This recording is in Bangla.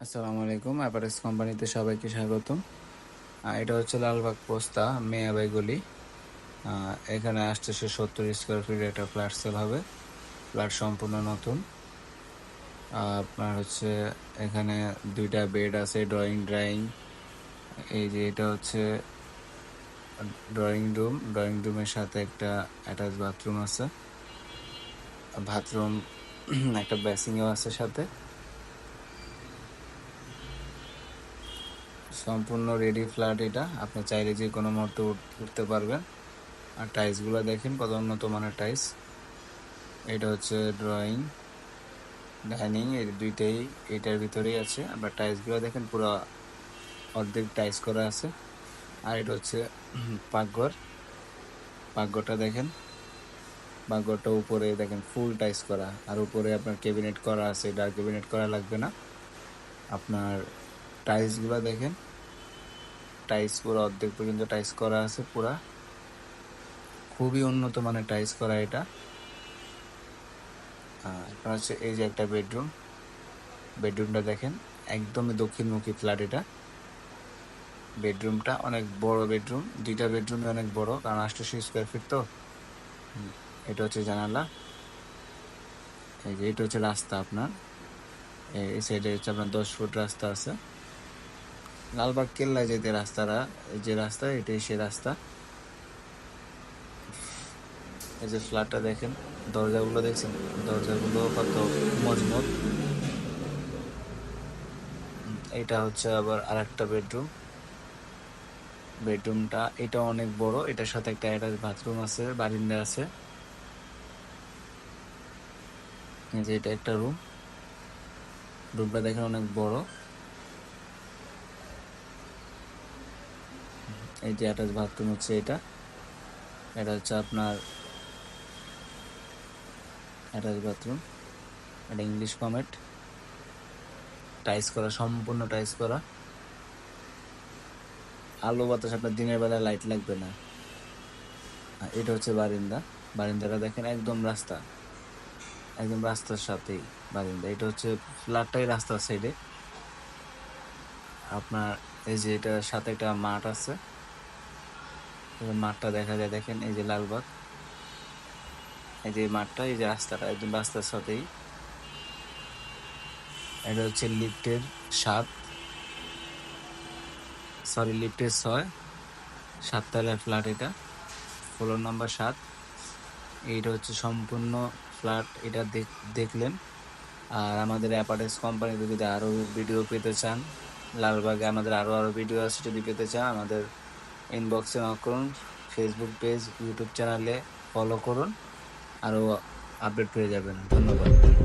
আসসালামু আলাইকুম। অ্যাপারেস কোম্পানিতে সবাইকে স্বাগতম। এটা হচ্ছে লালবাগ পোস্তা মেয়াবাই গলি এখানে আসতেছে সত্তর স্কোয়ার ফিট একটা ফ্ল্যাট সেল হবে। ফ্ল্যাট সম্পূর্ণ নতুন। আপনার হচ্ছে এখানে দুইটা বেড আছে ড্রয়িং ড্রাইং এই যে এটা হচ্ছে ড্রয়িং রুম ড্রয়িং রুমের সাথে একটা অ্যাটাচ বাথরুম আছে। বাথরুম একটা বেসিংও আছে সাথে। সম্পূর্ণ রেডি ফ্ল্যাট এটা। আপনি চাইলে যে কোনো মুহূর্তে উঠ- উঠতে পারবেন। আর টাইলসগুলো দেখেন, কত উন্নত মানের টাইলস এটা হচ্ছে ড্রয়িং ডাইনিং এই দুইটাই এটার ভিতরেই আছে। আবার টাইলসগুলো দেখেন, পুরো অর্ধেক টাইলস করা আছে। আর এটা হচ্ছে পাকঘর। পাকঘরটা দেখেন, পাকঘরটা উপরে দেখেন ফুল টাইলস করা। আর উপরে আপনার ক্যাবিনেট করা আছে, এটা ক্যাবিনেট করা লাগবে না। আপনার টাইলসগুলো দেখেন টাইলস পুরো অর্ধেক পর্যন্ত টাইস করা আছে পুরা। খুবই উন্নত মানের টাইস করা এটা। আপনার হচ্ছে এই যে একটা বেডরুম। বেডরুমটা দেখেন, একদমই দক্ষিণমুখী ফ্ল্যাট এটা। বেডরুমটা অনেক বড় বেডরুম, দুইটা বেডরুমই অনেক বড়, কারণ আটশোশো স্কোয়ার ফিট তো। এটা হচ্ছে জানালা। এই যে এটা হচ্ছে রাস্তা আপনার। এই সাইডে হচ্ছে আপনার দশ ফুট রাস্তা আছে। লালবাগ কেল্লায় যেতে রাস্তাটা যে রাস্তা, এটাই সে রাস্তা। এই যে ফ্ল্যাটটা দেখেন, দরজাগুলো দেখছেন? দরজাগুলো কত মজবুত। এটা হচ্ছে আবার আর একটা বেডরুম। বেডরুমটা, এটা অনেক বড়, এটার সাথে একটা অ্যাটাচ বাথরুম আছে, বারিন্দা আছে। যে এটা একটা রুম। রুমটা দেখেন অনেক বড়। এই যে অ্যাটাচ বাথরুম হচ্ছে এটা। এটা হচ্ছে আপনার অ্যাটাচ বাথরুম এটা ইংলিশ কমেট টাইস করা, সম্পূর্ণ টাইস করা। আলো বাতাস আপনার দিনের বেলা লাইট লাগবে না। এটা হচ্ছে বারিন্দা। বারিন্দাটা দেখেন একদম রাস্তা। একদম রাস্তার সাথেই বারিন্দা। এটা হচ্ছে ফ্ল্যাটটাই রাস্তার সাইডে আপনার এই যে এটার সাথে একটা মাঠ আছে। মাঠটা দেখা যায়, দেখেন এই যে লালবাগ এই যে মাঠটা, এই যে রাস্তাটা, একদম রাস্তার সাথেই। এটা হচ্ছে লিফটের সাত। সরি, লিফটের ছয়। সাততলার ফ্ল্যাট এটা। ফ্লোর নাম্বার সাত। এইটা হচ্ছে সম্পূর্ণ ফ্ল্যাট, এটা দেখ- দেখলেন। আর আমাদের অ্যাপারেস কোম্পানিতে যদি আরও ভিডিও পেতে চান, লালবাগে আমাদের আরও আরও ভিডিও আছে, যদি পেতে চান, আমাদের ইনবক্সে নক করুন ফেসবুক পেজ ইউটিউব চ্যানেলে ফলো করুন আরও আপডেট পেয়ে যাবেন। ধন্যবাদ।